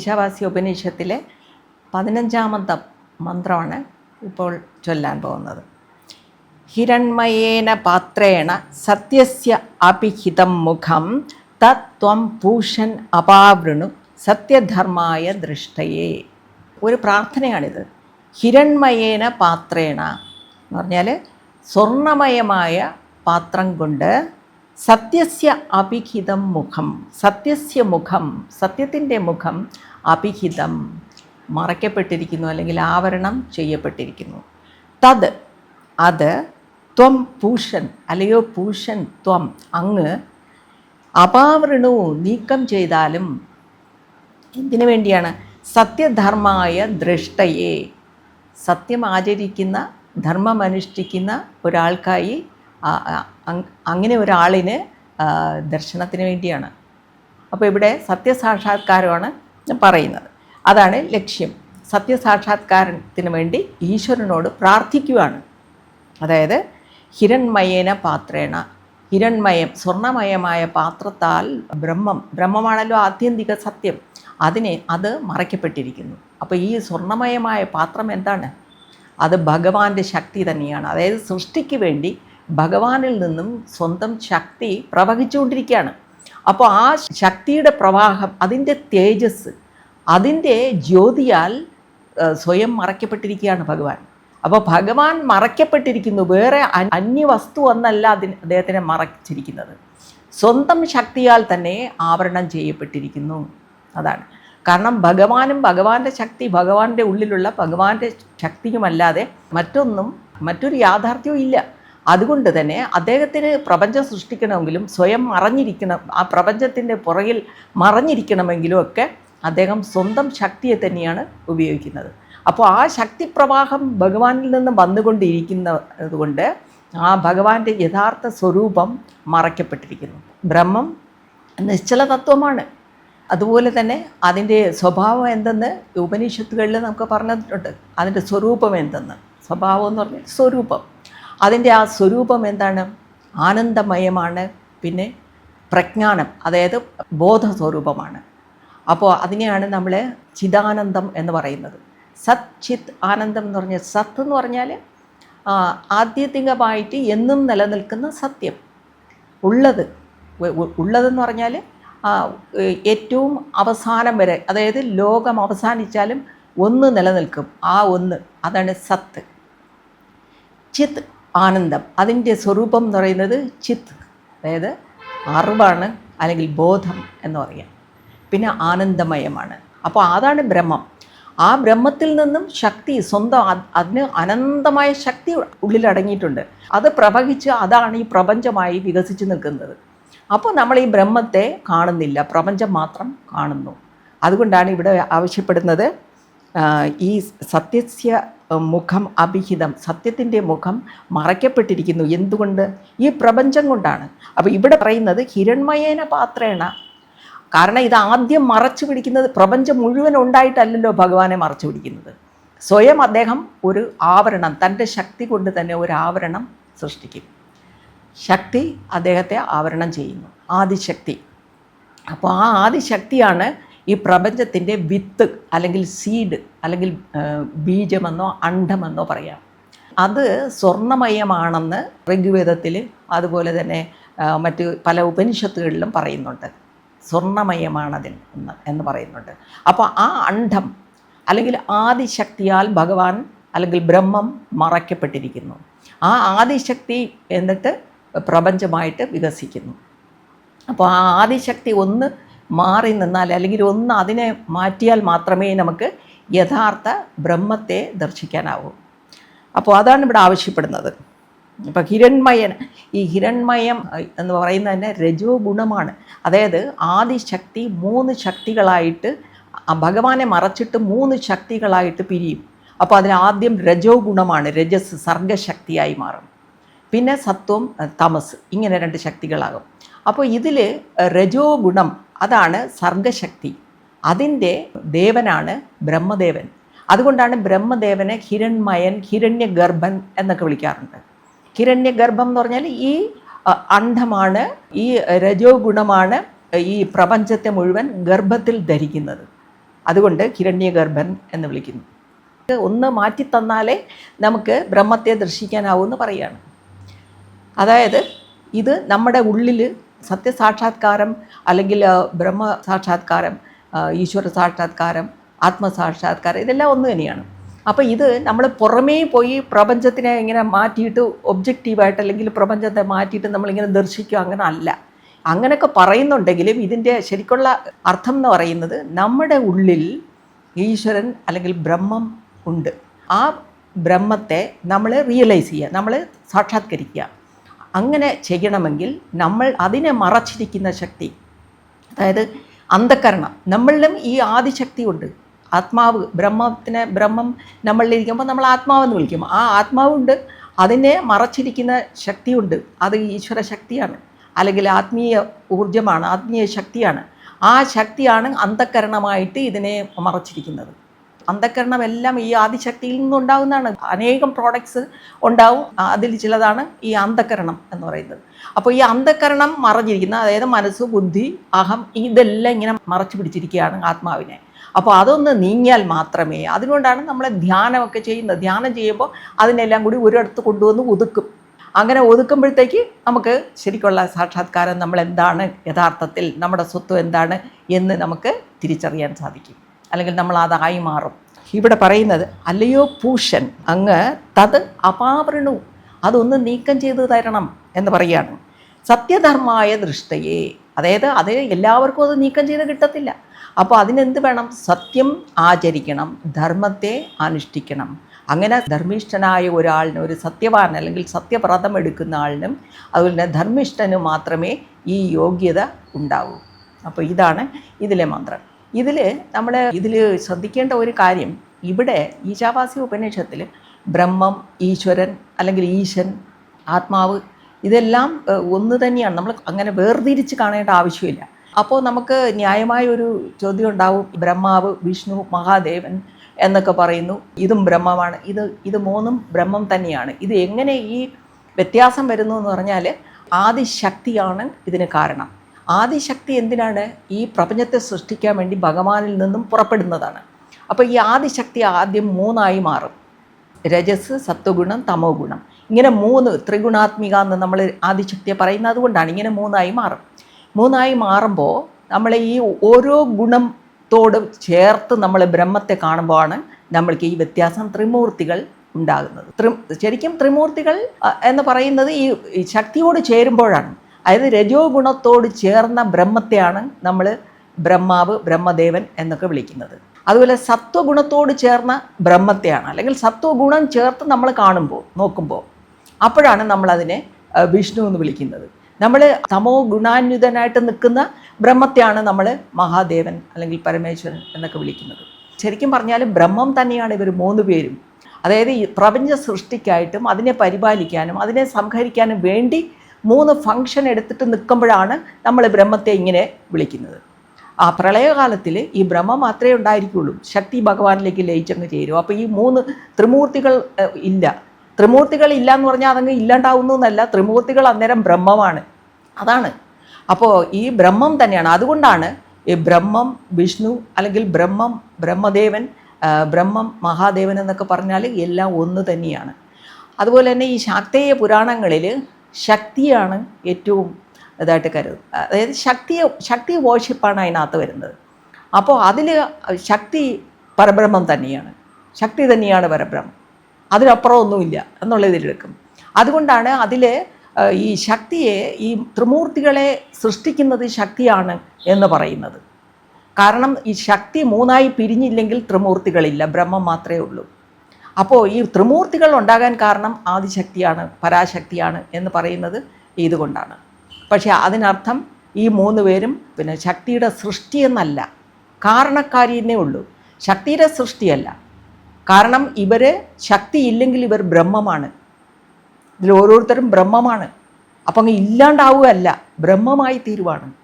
ഈശാവാസ്യ ഉപനിഷത്തിലെ പതിനഞ്ചാമത്തെ മന്ത്രമാണ് ഇപ്പോൾ ചൊല്ലാൻ പോകുന്നത്. ഹിരൺമയേന പാത്രേണ സത്യസ്യ അപിഹിതം മുഖം തത്വം പൂഷൻ അപാവൃണു സത്യധർമായ ദൃഷ്ടയെ. ഒരു പ്രാർത്ഥനയാണിത്. ഹിരൺമയേന പാത്രേണ എന്ന് പറഞ്ഞാൽ സ്വർണമയമായ പാത്രം കൊണ്ട് സത്യസ്യ അഭിഹിതം മുഖം സത്യസ്യ മുഖം സത്യത്തിന്റെ മുഖം അഭിഹിതം മറയ്ക്കപ്പെട്ടിരിക്കുന്നു അല്ലെങ്കിൽ ആവരണം ചെയ്യപ്പെട്ടിരിക്കുന്നു. തത് അത് ത്വം പൂഷൻ അല്ലയോ പൂഷൻ ത്വം അങ്ങ് അപാവരണവും നീക്കം ചെയ്താലും എന്തിനു വേണ്ടിയാണ്? സത്യധർമായ ദൃഷ്ടയെ. സത്യം ആചരിക്കുന്ന ധർമ്മമനുഷ്ഠിക്കുന്ന ഒരാൾക്കായി അങ്ങനെ ഒരാളിന് ദർശനത്തിന് വേണ്ടിയാണ്. അപ്പോൾ ഇവിടെ സത്യസാക്ഷാത്കാരമാണ് പറയുന്നത്. അതാണ് ലക്ഷ്യം. സത്യസാക്ഷാത്കാരത്തിന് വേണ്ടി ഈശ്വരനോട് പ്രാർത്ഥിക്കുവാണ്. അതായത് ഹിരൺമയേന പാത്രേണ. ഹിരൺമയം സ്വർണമയമായ പാത്രത്താൽ ബ്രഹ്മം. ബ്രഹ്മമാണല്ലോ ആത്യന്തിക സത്യം. അതിനെ അത് മറയ്ക്കപ്പെട്ടിരിക്കുന്നു. അപ്പോൾ ഈ സ്വർണമയമായ പാത്രം എന്താണ്? അത് ഭഗവാന്റെ ശക്തി തന്നെയാണ്. അതായത് സൃഷ്ടിക്ക് വേണ്ടി ഭഗവാനിൽ നിന്നും സ്വന്തം ശക്തി പ്രവഹിച്ചുകൊണ്ടിരിക്കുകയാണ്. അപ്പോൾ ആ ശക്തിയുടെ പ്രവാഹം അതിന്റെ തേജസ് അതിന്റെ ജ്യോതിയാൽ സ്വയം മറയ്ക്കപ്പെട്ടിരിക്കുകയാണ് ഭഗവാൻ. അപ്പോൾ ഭഗവാൻ മറയ്ക്കപ്പെട്ടിരിക്കുന്നു വേറെ അന്യ വസ്തു എന്നല്ല അതിന് അദ്ദേഹത്തിനെ മറച്ചിരിക്കുന്നത്. സ്വന്തം ശക്തിയാൽ തന്നെ ആവരണം ചെയ്യപ്പെട്ടിരിക്കുന്നു. അതാണ്. കാരണം ഭഗവാനും ഭഗവാന്റെ ശക്തി ഭഗവാന്റെ ഉള്ളിലുള്ള ഭഗവാന്റെ ശക്തിയുമല്ലാതെ മറ്റൊന്നും മറ്റൊരു യാഥാർത്ഥ്യവും ഇല്ല. അതുകൊണ്ട് തന്നെ അദ്ദേഹത്തിന് പ്രപഞ്ചം സൃഷ്ടിക്കണമെങ്കിലും സ്വയം മറഞ്ഞിരിക്കണം ആ പ്രപഞ്ചത്തിന്റെ പുറകിൽ മറഞ്ഞിരിക്കണമെങ്കിലും ഒക്കെ അദ്ദേഹം സ്വന്തം ശക്തിയെ തന്നെയാണ് ഉപയോഗിക്കുന്നത്. അപ്പോൾ ആ ശക്തി പ്രവാഹം ഭഗവാനിൽ നിന്ന് വന്നുകൊണ്ടിരിക്കുന്നത് കൊണ്ട് ആ ഭഗവാന്റെ യഥാർത്ഥ സ്വരൂപം മറയ്ക്കപ്പെട്ടിരിക്കുന്നു. ബ്രഹ്മം നിശ്ചല തത്വമാണ്. അതുപോലെ തന്നെ അതിന്റെ സ്വഭാവം എന്തെന്ന് ഉപനിഷത്തുകളിൽ നമുക്ക് പറഞ്ഞിട്ടുണ്ട്. അതിന്റെ സ്വരൂപം എന്തെന്ന്? സ്വഭാവം എന്ന് പറഞ്ഞാൽ സ്വരൂപം. അതിന്റെ ആ സ്വരൂപം എന്താണ്? ആനന്ദമയമാണ് പിന്നെ പ്രജ്ഞാനം അതായത് ബോധസ്വരൂപമാണ്. അപ്പോൾ അതിനെയാണ് നമ്മൾ ചിദാനന്ദം എന്ന് പറയുന്നത്. സത് ചിത് ആനന്ദം എന്ന് പറഞ്ഞാൽ സത്ത് എന്ന് പറഞ്ഞാൽ ആധ്യാത്മികമായിട്ട് എന്നും നിലനിൽക്കുന്ന സത്യം. ഉള്ളത് ഉള്ളതെന്ന് പറഞ്ഞാൽ ഏറ്റവും അവസാനം വരെ അതായത് ലോകം അവസാനിച്ചാലും ഒന്ന് നിലനിൽക്കും ആ ഒന്ന്. അതാണ് സത്ത്. ചിത്ത് ആനന്ദം. അതിന്റെ സ്വരൂപം എന്ന് പറയുന്നത് ചിത്ത് അതായത് അറിവാണ് അല്ലെങ്കിൽ ബോധം എന്ന് പറയാം. പിന്നെ ആനന്ദമയമാണ്. അപ്പോൾ അതാണ് ബ്രഹ്മം. ആ ബ്രഹ്മത്തിൽ നിന്നും ശക്തി സ്വന്തം അത് അതിന് അനന്തമായ ശക്തി ഉള്ളിലടങ്ങിയിട്ടുണ്ട് അത് പ്രവഹിച്ച് അതാണ് ഈ പ്രപഞ്ചമായി വികസിച്ച് നിൽക്കുന്നത്. അപ്പോൾ നമ്മൾ ഈ ബ്രഹ്മത്തെ കാണുന്നില്ല. പ്രപഞ്ചം മാത്രം കാണുന്നു. അതുകൊണ്ടാണ് ഇവിടെ ആവശ്യപ്പെടുന്നത് ഈ സത്യസ്യ മുഖം അഭിഹിതം സത്യത്തിന്റെ മുഖം മറയ്ക്കപ്പെട്ടിരിക്കുന്നു. എന്തുകൊണ്ട്? ഈ പ്രപഞ്ചം കൊണ്ടാണ്. അപ്പോൾ ഇവിടെ പറയുന്നത് ഹിരൺമയേന പാത്രേണ. കാരണം ഇത് ആദ്യം മറച്ചു പിടിക്കുന്നത് പ്രപഞ്ചം മുഴുവൻ ഉണ്ടായിട്ടല്ലല്ലോ ഭഗവാനെ മറച്ചു പിടിക്കുന്നത്. സ്വയം അദ്ദേഹം ഒരു ആവരണം തന്റെ ശക്തി കൊണ്ട് തന്നെ ഒരു ആവരണം സൃഷ്ടിക്കും. ശക്തി അദ്ദേഹത്തെ ആവരണം ചെയ്യുന്നു. ആദിശക്തി. അപ്പോൾ ആ ആദിശക്തിയാണ് ഈ പ്രപഞ്ചത്തിന്റെ വിത്ത് അല്ലെങ്കിൽ സീഡ് അല്ലെങ്കിൽ ബീജമെന്നോ അണ്ഡമെന്നോ പറയാം. അത് സ്വർണമയമാണെന്ന് ഋഗ്വേദത്തിൽ അതുപോലെ തന്നെ മറ്റ് പല ഉപനിഷത്തുകളിലും പറയുന്നുണ്ട്. സ്വർണമയമാണതിൽ എന്ന് എന്ന് പറയുന്നുണ്ട്. അപ്പോൾ ആ അണ്ഡം അല്ലെങ്കിൽ ആദിശക്തിയാൽ ഭഗവാൻ അല്ലെങ്കിൽ ബ്രഹ്മം മറയ്ക്കപ്പെട്ടിരിക്കുന്നു. ആ ആദിശക്തി എന്നിട്ട് പ്രപഞ്ചമായിട്ട് വികസിക്കുന്നു. അപ്പോൾ ആ ആദിശക്തി ഒന്ന് മാറി നിന്നാൽ അല്ലെങ്കിൽ ഒന്ന് അതിനെ മാറ്റിയാൽ മാത്രമേ നമുക്ക് യഥാർത്ഥ ബ്രഹ്മത്തെ ദർശിക്കാനാവൂ. അപ്പോൾ അതാണ് ഇവിടെ ആവശ്യപ്പെടുന്നത്. ഇപ്പോൾ ഹിരൺമയൻ ഈ ഹിരൺമയം എന്ന് പറയുന്നത് തന്നെ രജോ ഗുണമാണ്. അതായത് ആദിശക്തി മൂന്ന് ശക്തികളായിട്ട് ഭഗവാനെ മറച്ചിട്ട് മൂന്ന് ശക്തികളായിട്ട് പിരിയും. അപ്പോൾ അതിന് ആദ്യം രജോ ഗുണമാണ് രജസ് സർഗശക്തിയായി മാറും. പിന്നെ സത്വം തമസ് ഇങ്ങനെ രണ്ട് ശക്തികളാകും. അപ്പോൾ ഇതിൽ രജോ ഗുണം അതാണ് സർഗശക്തി. അതിന്റെ ദേവനാണ് ബ്രഹ്മദേവൻ. അതുകൊണ്ടാണ് ബ്രഹ്മദേവനെ ഹിരൺമയൻ ഹിരണ്യഗർഭൻ എന്നൊക്കെ വിളിക്കാറുണ്ട്. ഹിരണ്യഗർഭം എന്ന് പറഞ്ഞാൽ ഈ അന്ധമാണ് ഈ രജോ ഗുണമാണ് ഈ പ്രപഞ്ചത്തെ മുഴുവൻ ഗർഭത്തിൽ ധരിക്കുന്നത്. അതുകൊണ്ട് ഹിരണ്യഗർഭൻ എന്ന് വിളിക്കുന്നു. ഒന്ന് മാറ്റി തന്നാലേ നമുക്ക് ബ്രഹ്മത്തെ ദർശിക്കാനാവൂന്ന് പറയുകയാണ്. അതായത് ഇത് നമ്മുടെ ഉള്ളിൽ സത്യസാക്ഷാത്കാരം അല്ലെങ്കിൽ ബ്രഹ്മ സാക്ഷാത്കാരം ഈശ്വര സാക്ഷാത്കാരം ആത്മസാക്ഷാത്കാരം ഇതെല്ലാം ഒന്ന് തന്നെയാണ്. അപ്പോൾ ഇത് നമ്മൾ പുറമേ പോയി പ്രപഞ്ചത്തിനെ ഇങ്ങനെ മാറ്റിയിട്ട് ഒബ്ജക്റ്റീവായിട്ട് അല്ലെങ്കിൽ പ്രപഞ്ചത്തെ മാറ്റിയിട്ട് നമ്മളിങ്ങനെ ദർശിക്കുക അങ്ങനെ അല്ല. അങ്ങനെയൊക്കെ പറയുന്നുണ്ടെങ്കിലും ഇതിന്റെ ശരിക്കുള്ള അർത്ഥം എന്ന് പറയുന്നത് നമ്മുടെ ഉള്ളിൽ ഈശ്വരൻ അല്ലെങ്കിൽ ബ്രഹ്മം ഉണ്ട്. ആ ബ്രഹ്മത്തെ നമ്മൾ റിയലൈസ് ചെയ്യുക നമ്മൾ സാക്ഷാത്കരിക്കുക. അങ്ങനെ ചെയ്യണമെങ്കിൽ നമ്മൾ അതിനെ മറച്ചിരിക്കുന്ന ശക്തി അതായത് അന്ധക്കരണം നമ്മളിലും ഈ ആദിശക്തി ഉണ്ട്. ആത്മാവ് ബ്രഹ്മത്തിനെ ബ്രഹ്മം നമ്മളിലിരിക്കുമ്പോൾ നമ്മൾ ആത്മാവെന്ന് വിളിക്കും. ആ ആത്മാവുണ്ട് അതിനെ മറച്ചിരിക്കുന്ന ശക്തിയുണ്ട് അത് ഈശ്വര ശക്തിയാണ് അല്ലെങ്കിൽ ആത്മീയ ഊർജമാണ് ആത്മീയ ശക്തിയാണ്. ആ ശക്തിയാണ് അന്ധക്കരണമായിട്ട് ഇതിനെ മറച്ചിരിക്കുന്നത്. അന്ധക്കരണമെല്ലാം ഈ ആദിശക്തിയിൽ നിന്നുണ്ടാകുന്നതാണ്. അനേകം പ്രോഡക്ട്സ് ഉണ്ടാവും. അതിൽ ചിലതാണ് ഈ അന്ധകരണം എന്ന് പറയുന്നത്. അപ്പോൾ ഈ അന്ധകരണം മറഞ്ഞിരിക്കുന്ന അതായത് മനസ്സ് ബുദ്ധി അഹം ഇതെല്ലാം ഇങ്ങനെ മറച്ചു പിടിച്ചിരിക്കുകയാണ് ആത്മാവിനെ. അപ്പോൾ അതൊന്ന് നീങ്ങിയാൽ മാത്രമേ അതുകൊണ്ടാണ് നമ്മൾ ധ്യാനമൊക്കെ ചെയ്യുന്നത്. ധ്യാനം ചെയ്യുമ്പോൾ അതിനെല്ലാം കൂടി ഒരിടത്ത് കൊണ്ടുവന്ന് ഒതുക്കും. അങ്ങനെ ഒതുക്കുമ്പോഴത്തേക്ക് നമുക്ക് ശരിക്കുള്ള സാക്ഷാത്കാരം നമ്മൾ എന്താണ് യഥാർത്ഥത്തിൽ നമ്മുടെ സ്വത്വം എന്താണ് എന്ന് നമുക്ക് തിരിച്ചറിയാൻ സാധിക്കും. അല്ലെങ്കിൽ നമ്മൾ അതായി മാറും. ഇവിടെ പറയുന്നത് അല്ലയോ പൂഷൻ അങ്ങ് തത് അപാവൃണു അതൊന്ന് നീക്കം ചെയ്തു തരണം എന്ന് പറയുകയാണ്. സത്യധർമായ ദൃഷ്ടയെ അതായത് അത് എല്ലാവർക്കും അത് നീക്കം ചെയ്ത് കിട്ടത്തില്ല. അപ്പോൾ അതിനെന്ത് വേണം? സത്യം ആചരിക്കണം ധർമ്മത്തെ അനുഷ്ഠിക്കണം. അങ്ങനെ ധർമ്മിഷ്ഠനായ ഒരാളിന് ഒരു സത്യവാൻ അല്ലെങ്കിൽ സത്യവ്രതം എടുക്കുന്ന ആളിനും അതുപോലെ തന്നെ ധർമ്മിഷ്ഠനും മാത്രമേ ഈ യോഗ്യത ഉണ്ടാവൂ. അപ്പോൾ ഇതാണ് ഇതിലെ മന്ത്രം. ഇതിൽ നമ്മൾ ഇതിൽ ശ്രദ്ധിക്കേണ്ട ഒരു കാര്യം ഇവിടെ ഈശാവാസി ഉപനിഷത്തിൽ ബ്രഹ്മം ഈശ്വരൻ അല്ലെങ്കിൽ ഈശൻ ആത്മാവ് ഇതെല്ലാം ഒന്ന് തന്നെയാണ്. നമ്മൾ അങ്ങനെ വേർതിരിച്ച് കാണേണ്ട ആവശ്യമില്ല. അപ്പോൾ നമുക്ക് ന്യായമായ ഒരു ചോദ്യം ഉണ്ടാവും. ബ്രഹ്മാവ് വിഷ്ണു മഹാദേവൻ എന്നൊക്കെ പറയുന്നു. ഇതും ബ്രഹ്മമാണ്. ഇത് ഇത് മൂന്നും ബ്രഹ്മം തന്നെയാണ്. ഇത് എങ്ങനെ ഈ വ്യത്യാസം വരുന്നു എന്ന് പറഞ്ഞാൽ ആദിശക്തിയാണ് ഇതിന് കാരണം. ആദിശക്തി എന്തിനാണ് ഈ പ്രപഞ്ചത്തെ സൃഷ്ടിക്കാൻ വേണ്ടി ഭഗവാനിൽ നിന്നും പുറപ്പെടുന്നതാണ്? അപ്പോൾ ഈ ആദിശക്തി ആദ്യം മൂന്നായി മാറും. രജസ് സത്വഗുണം തമോ ഗുണം ഇങ്ങനെ മൂന്ന് ത്രിഗുണാത്മിക എന്ന് നമ്മൾ ആദിശക്തിയെ പറയുന്നത് അതുകൊണ്ടാണ് ഇങ്ങനെ മൂന്നായി മാറും. മൂന്നായി മാറുമ്പോൾ നമ്മൾ ഈ ഓരോ ഗുണത്തോട് ചേർത്ത് നമ്മൾ ബ്രഹ്മത്തെ കാണുമ്പോഴാണ് നമ്മൾക്ക് ഈ വ്യത്യാസം ത്രിമൂർത്തികൾ ഉണ്ടാകുന്നത്. ത്രി ശരിക്കും ത്രിമൂർത്തികൾ എന്ന് പറയുന്നത് ഈ ശക്തിയോട് ചേരുമ്പോഴാണ്. അതായത് രജോ ഗുണത്തോട് ചേർന്ന ബ്രഹ്മത്തെയാണ് നമ്മൾ ബ്രഹ്മാവ് ബ്രഹ്മദേവൻ എന്നൊക്കെ വിളിക്കുന്നത്. അതുപോലെ സത്വഗുണത്തോട് ചേർന്ന ബ്രഹ്മത്തെയാണ്. അല്ലെങ്കിൽ സത്വഗുണം ചേർത്ത് നമ്മൾ കാണുമ്പോൾ നോക്കുമ്പോൾ അപ്പോഴാണ് നമ്മളതിനെ വിഷ്ണു എന്ന് വിളിക്കുന്നത്. നമ്മൾ തമോ ഗുണാന്വിതനായിട്ട് നിൽക്കുന്ന ബ്രഹ്മത്തെയാണ് നമ്മൾ മഹാദേവൻ അല്ലെങ്കിൽ പരമേശ്വരൻ എന്നൊക്കെ വിളിക്കുന്നത്. ശരിക്കും പറഞ്ഞാൽ ബ്രഹ്മം തന്നെയാണ് ഇവർ മൂന്ന് പേരും. അതായത് ഈ പ്രപഞ്ച സൃഷ്ടിക്കായിട്ടും അതിനെ പരിപാലിക്കാനും അതിനെ സംഹരിക്കാനും വേണ്ടി മൂന്ന് ഫങ്ഷൻ എടുത്തിട്ട് നിൽക്കുമ്പോഴാണ് നമ്മൾ ബ്രഹ്മത്തെ ഇങ്ങനെ വിളിക്കുന്നത്. ആ പ്രളയകാലത്തിൽ ഈ ബ്രഹ്മം മാത്രമേ ഉണ്ടായിരിക്കുള്ളൂ. ശക്തി ഭഗവാനിലേക്ക് ലയിച്ചങ്ങ് ചേരും. അപ്പോൾ ഈ മൂന്ന് ത്രിമൂർത്തികൾ ഇല്ല. ത്രിമൂർത്തികൾ ഇല്ല എന്ന് പറഞ്ഞാൽ അതങ്ങ് ഇല്ലാണ്ടാവുന്നു എന്നല്ല. ത്രിമൂർത്തികൾ അന്നേരം ബ്രഹ്മമാണ്. അതാണ്. അപ്പോൾ ഈ ബ്രഹ്മം തന്നെയാണ്. അതുകൊണ്ടാണ് ഈ ബ്രഹ്മം വിഷ്ണു അല്ലെങ്കിൽ ബ്രഹ്മം ബ്രഹ്മദേവൻ ബ്രഹ്മം മഹാദേവൻ എന്നൊക്കെ പറഞ്ഞാൽ എല്ലാം ഒന്ന് തന്നെയാണ്. അതുപോലെ തന്നെ ഈ ശാക്തേയ പുരാണങ്ങളിൽ ശക്തിയാണ് ഏറ്റവും ഇതായിട്ട് കരുതുന്നത് അതായത് ശക്തിയെ ശക്തി വോഷിപ്പാണ് അതിനകത്ത് വരുന്നത്. അപ്പോൾ അതിൽ ശക്തി പരബ്രഹ്മം തന്നെയാണ്. ശക്തി തന്നെയാണ് പരബ്രഹ്മം. അതിനപ്പുറം ഒന്നുമില്ല എന്നുള്ള ഇതിലെടുക്കും അതുകൊണ്ടാണ് അതിൽ ഈ ശക്തിയെ ഈ ത്രിമൂർത്തികളെ സൃഷ്ടിക്കുന്നത് ശക്തിയാണ് എന്ന് പറയുന്നത്. കാരണം ഈ ശക്തി മൂന്നായി പിരിഞ്ഞില്ലെങ്കിൽ ത്രിമൂർത്തികളില്ല. ബ്രഹ്മം മാത്രമേ ഉള്ളൂ. അപ്പോൾ ഈ ത്രിമൂർത്തികൾ ഉണ്ടാകാൻ കാരണം ആദിശക്തിയാണ് പരാശക്തിയാണ് എന്ന് പറയുന്നത് ഇതുകൊണ്ടാണ്. പക്ഷേ അതിനർത്ഥം ഈ മൂന്ന് പേരും പിന്നെ ശക്തിയുടെ സൃഷ്ടി എന്നല്ല കാരണക്കാരിയെന്നേ ഉള്ളൂ. ശക്തിയുടെ സൃഷ്ടിയല്ല. കാരണം ഇവർ ശക്തി ഇല്ലെങ്കിൽ ഇവർ ബ്രഹ്മമാണ്. ഇതിൽ ഓരോരുത്തരും ബ്രഹ്മമാണ്. അപ്പം ഇല്ലാണ്ടാവുകയല്ല ബ്രഹ്മമായി തീരുവാണ്.